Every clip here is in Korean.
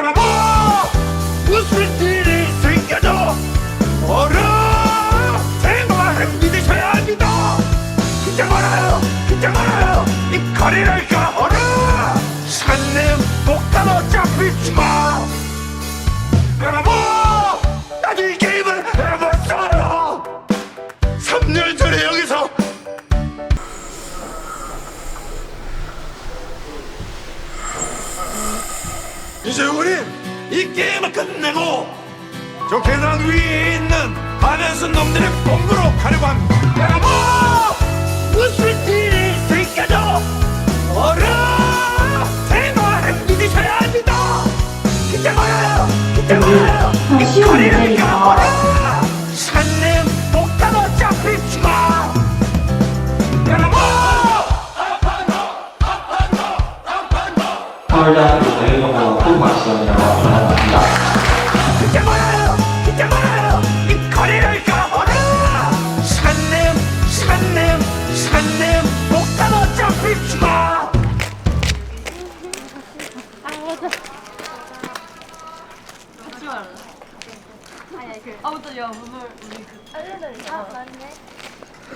여러분 무슨 일이 생겨도 어라 대마를 믿으셔야 합니다. 긴장 말아요 긴장 말아요. 이 거리를 가어라. 산내 목단어 잡히지마 이제 우린 이 게임을 끝내고 저 계단 위에 있는 반연순 놈들의 본부로 가려고 합니다. 여러분 무슨 일이 생겨도 어라! 대마를 믿으셔야 합니다. 긴장 말아요. 긴장 말아요. 이 거리를. 가버라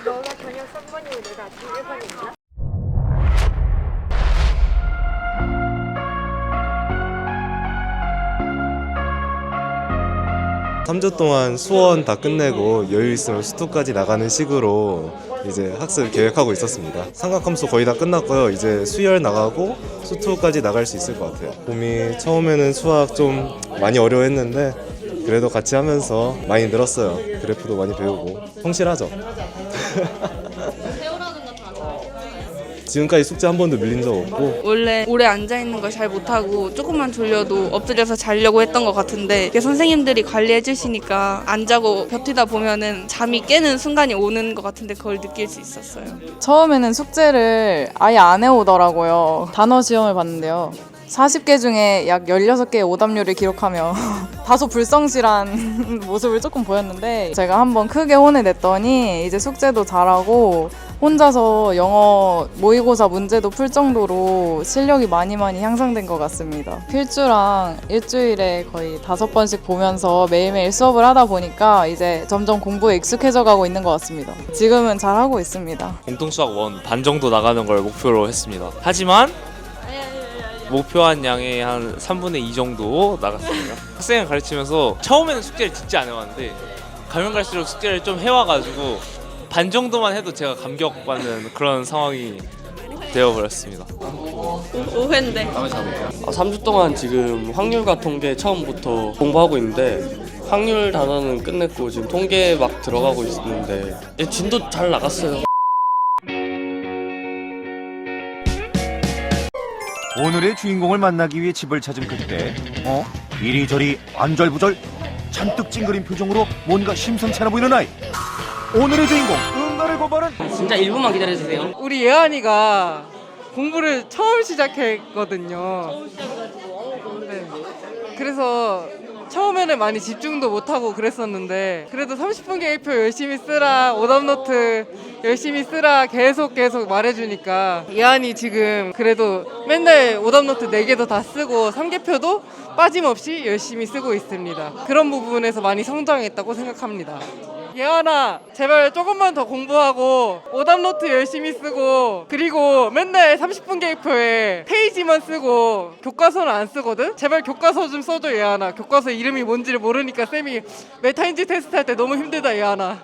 너가 저녁 3번이고 내가 아침 1번인가? 삼 주 동안 수원 다 끝내고 여유 있으면 수투까지 나가는 식으로 이제 학습 계획하고 있었습니다. 삼각함수 거의 다 끝났고요. 이제 수열 나가고 수투까지 나갈 수 있을 것 같아요. 봄이 처음에는 수학 좀 많이 어려워했는데 그래도 같이 하면서 많이 늘었어요. 그래프도 많이 배우고 성실하죠. 지금까지 숙제 한 번도 밀린 적 없고 원래 오래 앉아 있는 걸 잘 못하고 조금만 졸려도 엎드려서 자려고 했던 것 같은데 이게 선생님들이 관리해 주시니까 안 자고 버티다 보면은 잠이 깨는 순간이 오는 것 같은데 그걸 느낄 수 있었어요. 처음에는 숙제를 아예 안 해오더라고요. 단어 시험을 봤는데요. 40개 중에 약 16개의 오답률을 기록하며 다소 불성실한 모습을 조금 보였는데 제가 한번 크게 혼을 냈더니 이제 숙제도 잘하고 혼자서 영어 모의고사 문제도 풀 정도로 실력이 많이 많이 향상된 것 같습니다. 필주랑 일주일에 거의 다섯 번씩 보면서 매일매일 수업을 하다 보니까 이제 점점 공부에 익숙해져 가고 있는 것 같습니다. 지금은 잘하고 있습니다. 공통수학 원 반 정도 나가는 걸 목표로 했습니다. 하지만 목표한 양의 한 3분의 2 정도 나갔습니다. 학생을 가르치면서 처음에는 숙제를 진짜 안 해왔는데 가면 갈수록 숙제를 좀 해와가지고 반 정도만 해도 제가 감격받는 그런 상황이 되어버렸습니다. 오해인데. 아, 3주 동안 지금 확률과 통계 처음부터 공부하고 있는데 확률 단어는 끝냈고 지금 통계 막 들어가고 있는데 예, 진도 잘 나갔어요. 오늘의 주인공을 만나기 위해 집을 찾은 그때 어? 이리저리 안절부절 잔뜩 찡그린 표정으로 뭔가 심상치 않아 보이는 아이 오늘의 주인공 응가를 고발은 진짜 1분만 기다려주세요. 우리 예한이가 공부를 처음 시작했거든요. 네. 그래서 처음에는 많이 집중도 못하고 그랬었는데 그래도 30분 계획표 열심히 쓰라 오답노트 열심히 쓰라 계속 계속 말해주니까 예한이 지금 그래도 맨날 오답노트 4개도 다 쓰고 3개표도 빠짐없이 열심히 쓰고 있습니다. 그런 부분에서 많이 성장했다고 생각합니다. 예언아 제발 조금만 더 공부하고 오답노트 열심히 쓰고 그리고 맨날 30분 계획표에 페이지만 쓰고 교과서는 안 쓰거든? 제발 교과서 좀 써줘 예언아. 교과서 이름이 뭔지를 모르니까 쌤이 메타인지 테스트 할 때 너무 힘들다 예언아.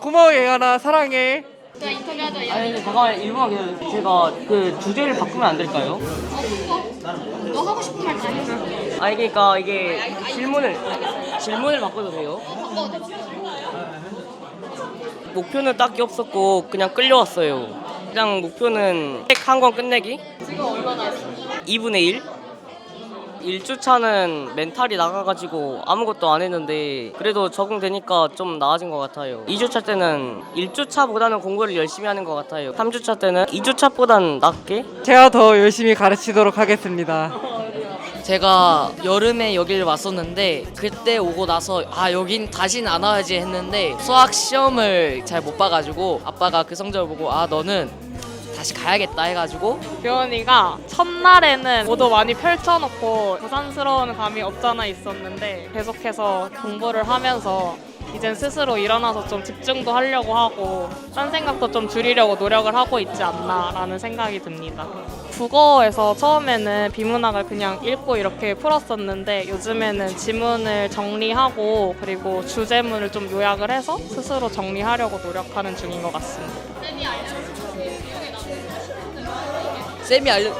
고마워 예언아. 사랑해 아니 잠깐만 1분만 기다려주세요. 제가 그 주제를 바꾸면 안 될까요? 너 하고 싶은 말다 해줘. 아니 그러니까 이게 질문을 질문을 바꿔도 돼요? 목표는 딱히 없었고 그냥 끌려왔어요. 그냥 목표는 책 한 권 끝내기. 지금 얼마나 했어? 2분의 1. 1주차는 멘탈이 나가가지고 아무것도 안 했는데 그래도 적응되니까 좀 나아진 것 같아요. 2주차 때는 1주차보다는 공부를 열심히 하는 것 같아요. 3주차 때는 2주차보다는 낮게 제가 더 열심히 가르치도록 하겠습니다 제가 여름에 여기를 왔었는데 그때 오고 나서 아 여긴 다시는 안 와야지 했는데 수학 시험을 잘 못 봐가지고 아빠가 그 성적을 보고 아 너는 다시 가야겠다 해가지고 교원이가 첫날에는 모두 많이 펼쳐놓고 부산스러운 감이 없잖아 있었는데 계속해서 공부를 하면서 이젠 스스로 일어나서 좀 집중도 하려고 하고 딴 생각도 좀 줄이려고 노력을 하고 있지 않나라는 생각이 듭니다. 국어에서 처음에는 비문학을 그냥 읽고 이렇게 풀었었는데 요즘에는 지문을 정리하고 그리고 주제문을 좀 요약을 해서 스스로 정리하려고 노력하는 중인 것 같습니다. 쌤이 알려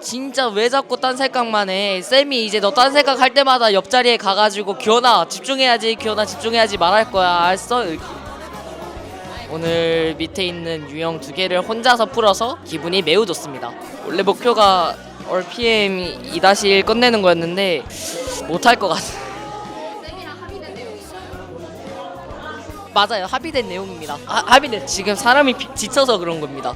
진짜 왜 자꾸 딴 생각만 해? 쌤이 이제 너 딴 생각 할 때마다 옆자리에 가가지고 기현아 집중해야지 기현아 집중해야지 말할 거야. 알았어? 오늘 밑에 있는 유형 두 개를 혼자서 풀어서 기분이 매우 좋습니다. 원래 목표가 RPM 2-1 끝내는 거였는데 못할 것 같아. 맞아요. 합의된 내용입니다. 아, 합의된 지금 사람이 비- 지쳐서 그런 겁니다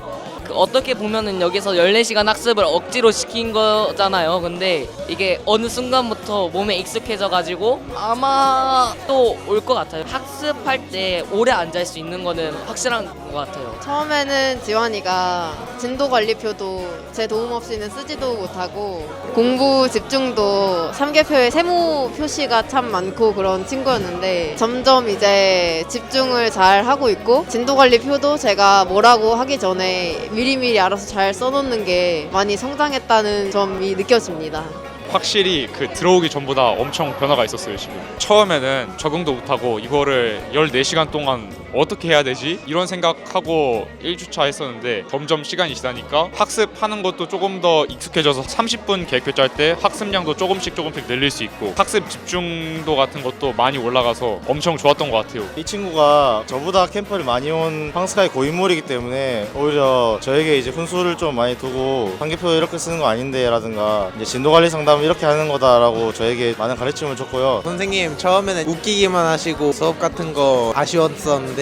그 어떻게 보면은 여기서 14시간 학습을 억지로 시킨 거잖아요. 근데 이게 어느 순간부터 몸에 익숙해져 가지고 아마 또 올 것 같아요. 학습할 때 오래 앉아 있을 수 있는 거는 확실한 것 같아요. 처음에는 지원이가 진도 관리표도 제 도움 없이는 쓰지도 못하고 공부 집중도 3개표에 세모 표시가 참 많고 그런 친구였는데 점점 이제 집중을 잘 하고 있고 진도 관리표도 제가 뭐라고 하기 전에 미리미리 알아서 잘 써놓는 게 많이 성장했다는 점이 느껴집니다. 확실히 그 들어오기 전보다 엄청 변화가 있었어요 지금 처음에는 적응도 못하고 이거를 14시간 동안 어떻게 해야 되지? 이런 생각하고 1주차 했었는데 점점 시간이 지나니까 학습하는 것도 조금 더 익숙해져서 30분 계획표 짤 때 학습량도 조금씩 조금씩 늘릴 수 있고 학습 집중도 같은 것도 많이 올라가서 엄청 좋았던 것 같아요 이 친구가 저보다 캠프를 많이 온 황스카이 고인물이기 때문에 오히려 저에게 이제 훈수를 좀 많이 두고 한계표 이렇게 쓰는 거 아닌데라든가 이제 진도 관리 상담 이렇게 하는 거다라고 저에게 많은 가르침을 줬고요. 선생님 처음에는 웃기기만 하시고 수업 같은 거 아쉬웠었는데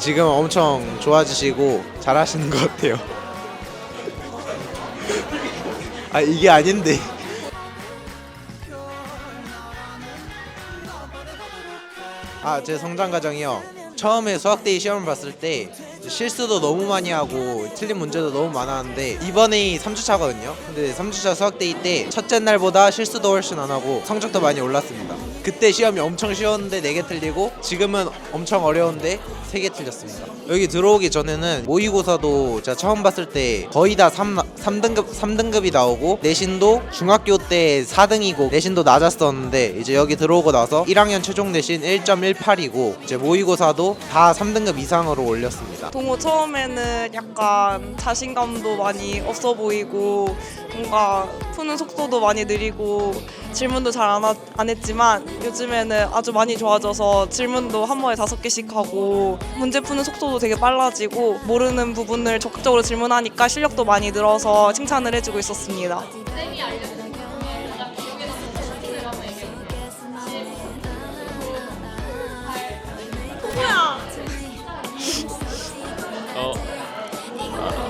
지금 엄청 좋아지시고 잘하시는 것 같아요. 아 이게 아닌데. 아 제 성장 과정이요. 처음에 수학데이 시험을 봤을 때 실수도 너무 많이 하고 틀린 문제도 너무 많았는데 이번에 3주차거든요. 근데 3주차 수학데이 때 첫째 날보다 실수도 훨씬 안 하고 성적도 많이 올랐습니다. 그때 시험이 엄청 쉬웠는데 4개 틀리고 지금은 엄청 어려운데 3개 틀렸습니다. 여기 들어오기 전에는 모의고사도 제가 처음 봤을 때 거의 다 3, 3등급 3등급이 나오고 내신도 중학교 때 4등이고 내신도 낮았었는데 이제 여기 들어오고 나서 1학년 최종 내신 1.18이고 이제 모의고사도 다 3등급 이상으로 올렸습니다. 동호 처음에는 약간 자신감도 많이 없어 보이고 뭔가 푸는 속도도 많이 느리고 질문도 잘 안 안 했지만 요즘에는 아주 많이 좋아져서 질문도 한 번에 다섯 개씩 하고 문제 푸는 속도도 되게 빨라지고 모르는 부분을 적극적으로 질문하니까 실력도 많이 늘어서 칭찬을 해주고 있었습니다. 어,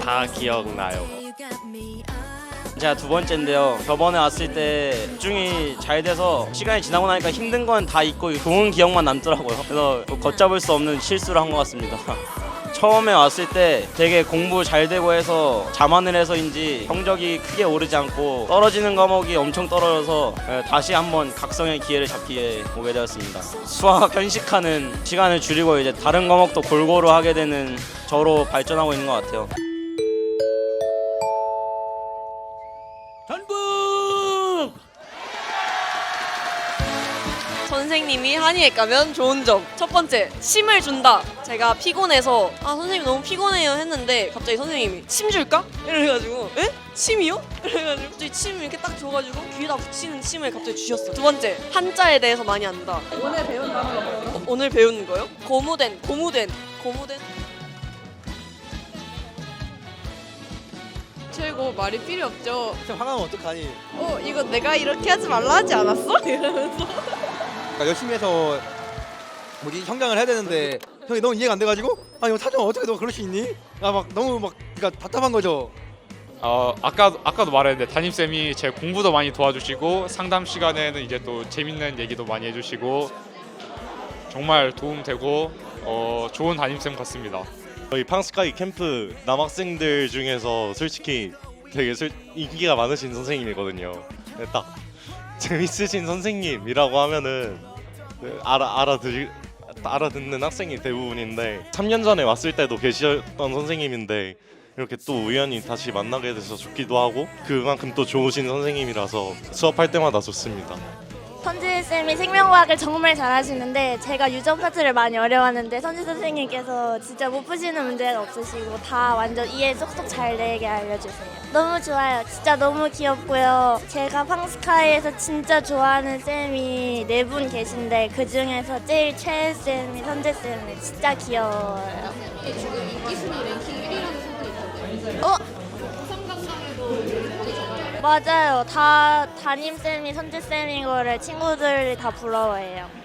다 기억나요 제가 두 번째인데요. 저번에 왔을 때 집중이 잘 돼서 시간이 지나고 나니까 힘든 건 다 잊고 좋은 기억만 남더라고요. 그래서 뭐 걷잡을 수 없는 실수를 한 것 같습니다. 처음에 왔을 때 되게 공부 잘 되고 해서 자만을 해서인지 성적이 크게 오르지 않고 떨어지는 과목이 엄청 떨어져서 예, 다시 한번 각성의 기회를 잡기에 오게 되었습니다. 수학 편식하는 시간을 줄이고 이제 다른 과목도 골고루 하게 되는 저로 발전하고 있는 것 같아요. 선생님이 한의에 가면 좋은 점. 첫 번째, 침을 준다. 제가 피곤해서 아 선생님 너무 피곤해요 했는데 갑자기 선생님이 침 줄까? 이래가지고 에? 침이요? 이래가지고 갑자기 침을 이렇게 딱 줘가지고 귀에다 붙이는 침을 갑자기 주셨어요. 두 번째, 한자에 대해서 많이 안다. 오늘 배운 단어가 뭐예요? 오늘 배우는 거요? 고무된, 고무된, 고무된. 최고 말이 필요 없죠. 좀 화나면 어떡하니? 어 이거 내가 이렇게 하지 말라 하지 않았어? 이러면서. 그러니까 열심히 해서 뭐지 성장을 해야 되는데 형이 너무 이해가 안 돼가지고 아 이거 사정 어떻게 너 그럴 수 있니? 아 막 너무 막 그러니까 답답한 거죠. 어, 아까 아까도 말했는데 담임 쌤이 제 공부도 많이 도와주시고 상담 시간에는 이제 또 재밌는 얘기도 많이 해주시고 정말 도움되고 어, 좋은 담임 쌤 같습니다. 저희 팡스카이 캠프 남학생들 중에서 솔직히 되게 슬- 인기가 많으신 선생님이거든요. 네, 딱 재밌으신 선생님이라고 하면은 그 알아 알아들 알아듣는 학생이 대부분인데 3년 전에 왔을 때도 계셨던 선생님인데 이렇게 또 우연히 다시 만나게 돼서 좋기도 하고 그만큼 또 좋으신 선생님이라서 수업할 때마다 좋습니다. 선지 쌤이 생명과학을 정말 잘하시는데 제가 유전 파트를 많이 어려웠는데 선지 선생님께서 진짜 못 푸시는 문제가 없으시고 다 완전 이해 쏙쏙 잘 되게 알려주세요. 너무 좋아요. 진짜 너무 귀엽고요. 제가 팡스카이에서 진짜 좋아하는 쌤이 네 분 계신데 그 중에서 제일 최애 쌤이 선재 쌤이 진짜 귀여워요. 지금 인기 순위 랭킹 1위라는 소문이 어? 맞아요. 다 담임 쌤이 선재 쌤인 거를 친구들이 다 부러워해요.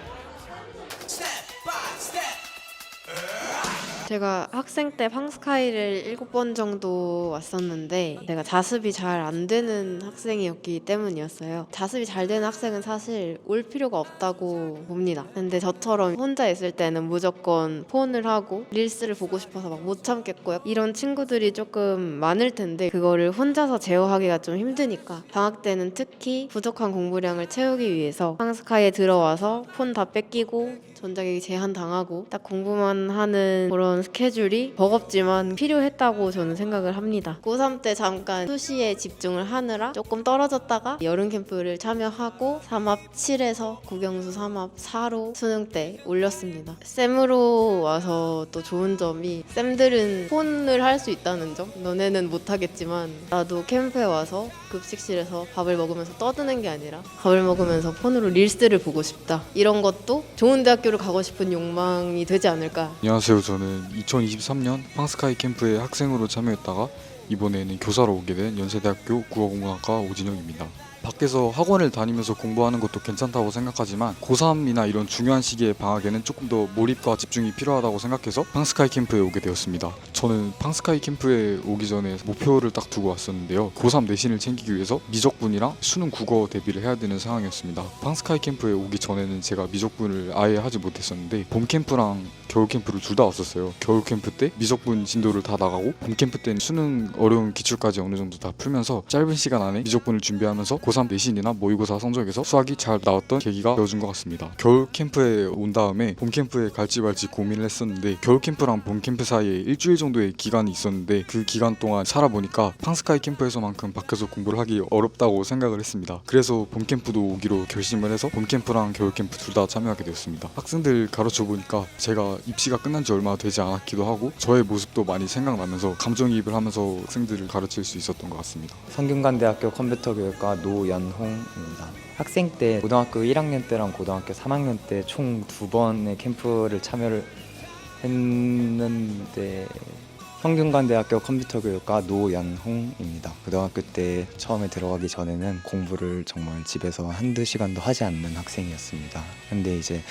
제가 학생 때 팡스카이를 일곱 번 정도 왔었는데 내가 자습이 잘 안 되는 학생이었기 때문이었어요. 자습이 잘 되는 학생은 사실 올 필요가 없다고 봅니다. 근데 저처럼 혼자 있을 때는 무조건 폰을 하고 릴스를 보고 싶어서 막 못 참겠고요. 이런 친구들이 조금 많을 텐데 그거를 혼자서 제어하기가 좀 힘드니까 방학 때는 특히 부족한 공부량을 채우기 위해서 팡스카이에 들어와서 폰 다 뺏기고 전자기기 제한 당하고 딱 공부만 하는 그런 스케줄이 버겁지만 필요했다고 저는 생각을 합니다. 고3 때 잠깐 수시에 집중을 하느라 조금 떨어졌다가 여름 캠프를 참여하고 3합 7에서 국영수 3합 4로 수능 때 올렸습니다. 쌤으로 와서 또 좋은 점이 쌤들은 폰을 할 수 있다는 점 너네는 못하겠지만 나도 캠프에 와서 급식실에서 밥을 먹으면서 떠드는 게 아니라 밥을 먹으면서 폰으로 릴스를 보고 싶다 이런 것도 좋은 대학교를 가고 싶은 욕망이 되지 않을까 안녕하세요. 저는 2023년 팡스카이 캠프에 학생으로 참여했다가 이번에는 교사로 오게 된 연세대학교 국어공학과 오진영입니다. 밖에서 학원을 다니면서 공부하는 것도 괜찮다고 생각하지만 고3이나 이런 중요한 시기의 방학에는 조금 더 몰입과 집중이 필요하다고 생각해서 팡스카이 캠프에 오게 되었습니다. 저는 팡스카이 캠프에 오기 전에 목표를 딱 두고 왔었는데요. 고3 내신을 챙기기 위해서 미적분이랑 수능 국어 대비를 해야 되는 상황이었습니다. 팡스카이 캠프에 오기 전에는 제가 미적분을 아예 하지 못했었는데 봄 캠프랑 겨울 캠프를 둘 다 왔었어요. 겨울 캠프 때 미적분 진도를 다 나가고 봄 캠프 때는 수능 어려운 기출까지 어느 정도 다 풀면서 짧은 시간 안에 미적분을 준비하면서 고3 내신이나 모의고사 성적에서 수학이 잘 나왔던 계기가 되어준 것 같습니다. 겨울 캠프에 온 다음에 봄 캠프에 갈지 말지 고민을 했었는데 겨울 캠프랑 봄 캠프 사이에 일주일 정도의 기간이 있었는데 그 기간 동안 살아보니까 팡스카이 캠프에서만큼 밖에서 공부를 하기 어렵다고 생각을 했습니다. 그래서 봄 캠프도 오기로 결심을 해서 봄 캠프랑 겨울 캠프 둘 다 참여하게 되었습니다. 학생들 가르쳐 보니까 제가 입시가 끝난 지 얼마 되지 않았기도 하고 저의 모습도 많이 생각나면서 감정이입을 하면서 학생들을 가르칠 수 있었던 것 같습니다. 성균관대학교 컴퓨터교육과 노 연홍입니다. 학생 때 고등학교 1학년 때랑 고등학교 3학년 때 총 두 번의 캠프를 참여를 했는데 성균관대학교 컴퓨터교육과 노연홍입니다. 고등학교 때 처음에 들어가기 전에는 공부를 정말 집에서 한두 시간도 하지 않는 학생이었습니다. 근데 이제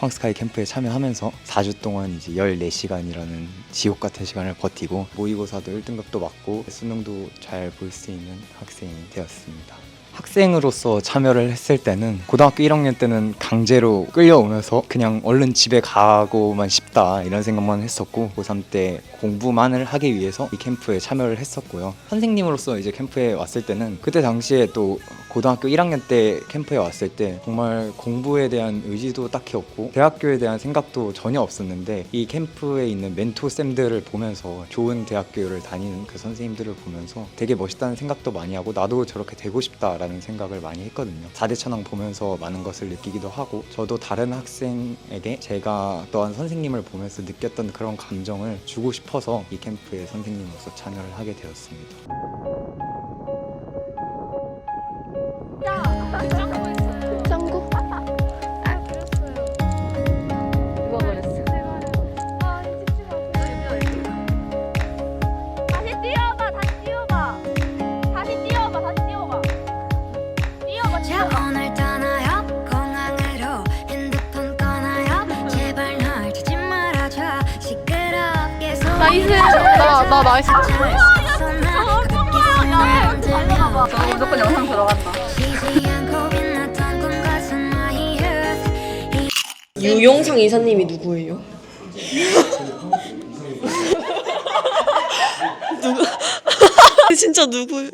펑스카이 캠프에 참여하면서 4주 동안 이제 14시간이라는 지옥 같은 시간을 버티고 모의고사도 1등급도 맞고 수능도 잘 볼 수 있는 학생이 되었습니다. 학생으로서 참여를 했을 때는 고등학교 1학년 때는 강제로 끌려오면서 그냥 얼른 집에 가고만 싶다 이런 생각만 했었고 고3 때 공부만을 하기 위해서 이 캠프에 참여를 했었고요. 선생님으로서 이제 캠프에 왔을 때는 그때 당시에 또 고등학교 1학년 때 캠프에 왔을 때 정말 공부에 대한 의지도 딱히 없고 대학교에 대한 생각도 전혀 없었는데 이 캠프에 있는 멘토 쌤들을 보면서 좋은 대학교를 다니는 그 선생님들을 보면서 되게 멋있다는 생각도 많이 하고 나도 저렇게 되고 싶다라는 생각을 많이 했거든요. 4대 천왕 보면서 많은 것을 느끼기도 하고 저도 다른 학생에게 제가 또한 선생님을 보면서 느꼈던 그런 감정을 주고 싶어서 이 캠프에 선생님으로서 참여를 하게 되었습니다. 나이스. 나- 나 나이스. 저 무조건 영상 이사님이 누구예요? 누구? 진짜 누구?